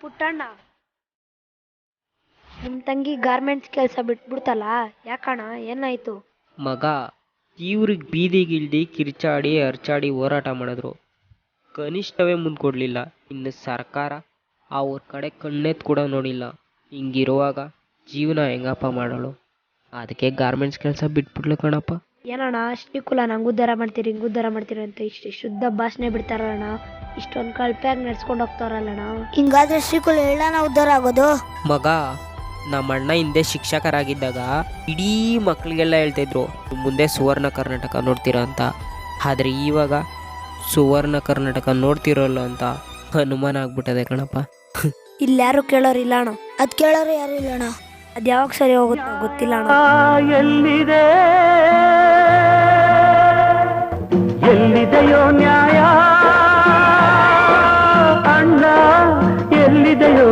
ಪುಟ್ಟಣ್ಣ. ನಿಮ್ಮ ತಂಗಿ ಗಾರ್ಮೆಂಟ್ಸ್ ಕೆಲಸ ಬಿಟ್ಬಿಡ್ತಲ್ಲ ಯಾಕಣ್ಣ ಏನಾಯ್ತು? ಮಗ ಇವ್ರಿಗೆ ಬೀದಿಗಿಳ್ದು ಕಿರ್ಚಾಡಿ ಅರ್ಚಾಡಿ ಹೋರಾಟ ಮಾಡಿದ್ರು. ಕನಿಷ್ಠವೇ ಮುಂದ್ಕೊಡ್ಲಿಲ್ಲ ಇನ್ನು ಸರ್ಕಾರ ಅವ್ರ ಕಡೆ ಕಣ್ಣೆತ್ ಕೂಡ ನೋಡಿಲ್ಲ. ಹಿಂಗಿರುವಾಗ ಜೀವನ ಹೆಂಗಪ್ಪ ಮಾಡೋಳು? ಅದಕ್ಕೆ ಗಾರ್ಮೆಂಟ್ಸ್ ಕೆಲಸ ಬಿಟ್ಬಿಡ್ಲು ಕಣಪ್ಪ. ಏನಣ್ಣ ಶ್ರೀಕುಲ ನಂಗೂ ದರ ಮಾಡ್ತೀರಿ ಹಿಂಗೆ ದರ ಮಾಡ್ತೀರಿ ಅಂತ ಇಷ್ಟು ಶುದ್ಧ ಭಾಷಣೆ ಬಿಡ್ತಾರಣ್ಣ. ಇಷ್ಟೊಂದು ಕಳ್ಪೆಯಾಗಿ ನಡ್ಸ್ಕೊಂಡು ಹೋಗ್ತಾರಲ್ಲಣ್ಣ. ಹಿಂಗಾದ್ರೆ ಶ್ರೀಕುಲ ಹೇಳಣ ಉದ್ಧಾರ ಆಗೋದು? ಮಗ ನಮ್ಮ ಅಣ್ಣ ಹಿಂದೆ ಶಿಕ್ಷಕರಾಗಿದ್ದಾಗ ಇಡೀ ಮಕ್ಕಳಿಗೆಲ್ಲ ಹೇಳ್ತಿದ್ರು ಮುಂದೆ ಸುವರ್ಣ ಕರ್ನಾಟಕ ನೋಡ್ತೀರಾ ಅಂತ. ಆದ್ರೆ ಇವಾಗ ಸುವರ್ಣ ಕರ್ನಾಟಕ ನೋಡ್ತಿರೋಲ್ಲ ಅಂತ ಅನುಮಾನ ಆಗ್ಬಿಟ್ಟದೆ ಕಣಪ್ಪ. ಇಲ್ಲಿ ಯಾರು ಕೇಳೋರಿಲ್ಲ ಅಣ್ಣ ಅದ್ ಕೇಳೋರು ಯಾರು ಇಲ್ಲ ಅಣ್ಣ ಅದ್ ಯಾವಾಗ ಸರಿ ಹೋಗುತ್ತೋ ಗೊತ್ತಿಲ್ಲ ಅಣ್ಣ ಎಲ್ಲಿದೆ ಎಲ್ಲಿದೆಯೋ ನ್ಯಾಯ ಅಣ್ಣ ಎಲ್ಲಿದೆಯೋ